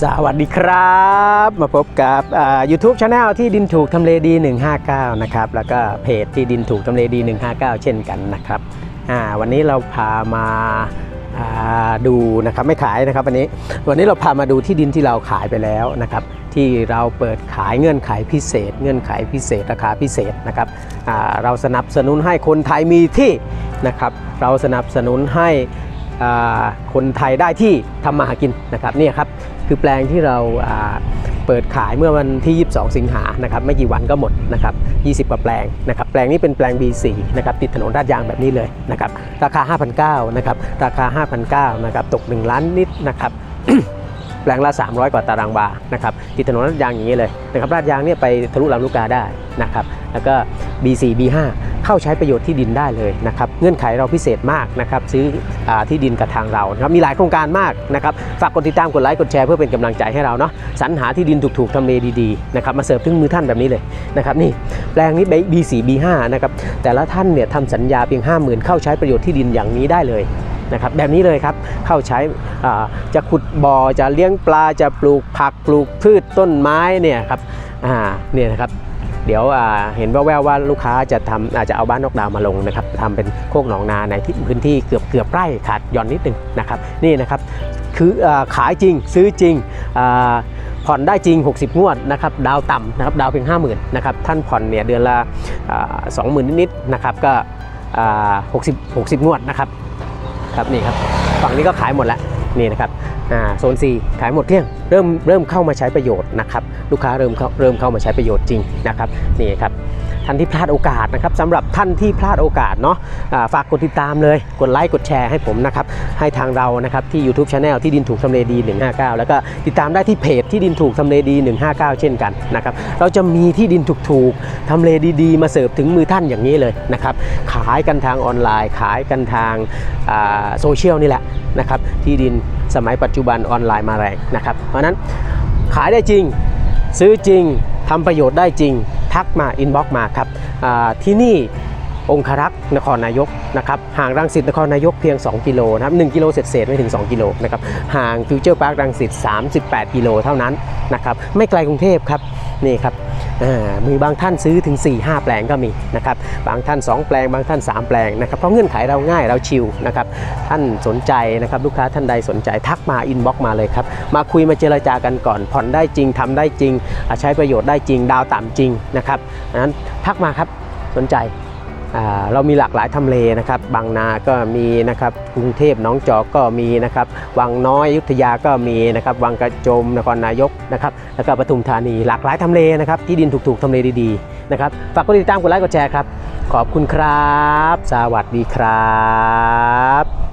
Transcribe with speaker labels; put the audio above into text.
Speaker 1: สวัสดีครับ มาพบกับยูทูบช anel ที่ดินถูกทำเลดี 159 นะครับ แล้วก็เพจที่ดินถูกทำเลดี 159 เช่นกันนะครับวันนี้เราพามาาดูนะครับไม่ขายนะครับวันนี้วันนี้เราพามาดูที่ดินที่เราขายไปแล้วนะครับที่เราเปิดขายเงื่อนไขพิเศษ เงื่อนไขพิเศษราคาพิเศษนะครับเราสนับสนุนให้คนไทยมีที่นะครับเราสนับสนุนให้ คนไทยได้ที่ทำมาหากินนะครับนี่ครับคือแปลงที่เราเปิดขายเมื่อวันที่ 22 สิงหานะครับไม่กี่วันก็หมดนะครับ 20 กว่าแปลงนะครับแปลงนี้เป็นแปลง B4 นะครับติดถนนลาดยางแบบนี้เลยนะครับราคา 5,900นะครับราคา 5,900นะครับตก 1 ล้านนิดนะครับแปลงละ 300 กว่าตารางวานะครับติดถนนลาดยางอย่างนี้เลยนะครับลาดยางเนี่ยไปทะลุลำลูกกาได้นะครับแล้วก็ B4 B5 เข้าใช้ประโยชน์ที่ดินได้เลยนะครับเงื่อนไขเราพิเศษมากนะครับซื้ออที่ดินกับทางเรานะครับมีหลายโครงการมากนะครับฝากกดติดตามกดไลค์กดแชร์เพื่อเป็นกำลังใจให้เราเนาะสรรหาที่ดินถูกๆทำเลดีๆนะครับมาเสิร์ฟถึงมือท่านแบบนี้เลยนะครับนี่แปลงนี้ B4 B5 นะครับแต่ละท่านเนี่ยทำสัญญาเพียง 50,000 เข้าใช้ประโยชน์ที่ดินอย่างนี้ได้เลยนะครับแบบนี้เลยครับเข้าใช้จะขุดบ่อจะเลี้ยงปลาจะปลูกผักปลูกพืชต้นไม้เนี่ยครับเนี่ยนะครับ เดี๋ยวเห็นแววๆว่าลูกค้าจะทำอาจจะเอาบ้านนอกดาวมาลงนะครับทำเป็นโคกหนองนาในพื้นที่เกือบเกือบไร่ขาดย่อนนิดหนึงนะครับนี่นะครับคืออขายจริงซื้อจริงผ่อนได้จริง 60 งวดนะครับดาวต่ำนะครับดาวเพียง 50,000นะครับท่านผ่อนเนี่ยเดือนละสองหมื่นนิดๆนะครับก็อ่า60 60งวดนะครับครับนี่ครับฝั่งนี้ก็ขายหมดแล้วนี่นะครับโซน4ขายหมดเกลี้ยง เริ่มเริ่มเข้ามาใช้ประโยชน์นะครับลูกค้าเริ่มเข้าเริ่มเข้ามาใช้ประโยชน์จริงนะครับนี่ครับ ท่านที่พลาดโอกาสนะครับสำหรับท่านที่พลาดโอกาสเนาะอ่าฝากกดติดตามเลย กดไลค์กดแชร์ให้ผมนะครับให้ทางเรานะครับที่ YouTube Channel ที่ดินถูกทำเลดี 159 แล้วก็ติดตามได้ที่เพจที่ดินถูกทำเลดี 159 เช่นกันนะครับเราจะมีที่ดินถูกๆทำเลดีๆ มาเสิร์ฟถึงมือท่านอย่างนี้เลยนะครับขายกันทางออนไลน์ ขายกันทางโซเชียลนี่แหละนะครับที่ดินสมัยปัจจุบันออนไลน์มาแรงนะครับเพราะนั้นขายได้จริงซื้อจริงทำประโยชน์ได้จริง ทักมาอินบ็อกมาครับที่นี่ องครักษ์นครนายกนะครับห่างรังสิตนครนายกเพียง 2 กิโลนะครับ1กิโลเศษๆไม่ถึง 2 กิโลนะครับห่างฟิวเจอร์พาร์ครังสิต38 กิโลเท่านั้นนะครับไม่ไกลกรุงเทพครับนี่ครับอ่ามีบางท่านซื้อถึง 4-5 แปลงก็มีนะครับบางท่าน 2 แปลงบางท่าน 3 แปลงนะครับเพราะเงื่อนไขเราง่ายเราชิลนะครับท่านสนใจนะครับลูกค้าท่านใดสนใจทักมาอินบ็อกมาเลยครับมาคุยมาเจรจากันก่อน ผ่อนได้จริงทำได้จริง ใช้ประโยชน์ได้จริงดาวต่ำจริงนะครับนั้นทักมาครับสนใจ เรามีหลากหลายทำเลนะครับ บางนาก็มีนะครับกรุงเทพน้องจอกก็มีนะครับวังน้อยยุทธยาก็มีนะครับวังกระโจมนครนายกนะครับแล้วก็ปทุมธานีหลากหลายทำเลนะครับที่ดินถูกๆทำเลดีๆนะครับฝากกดติดตามกดไลค์กดแชร์ครับ ขอบคุณครับ สวัสดีครับ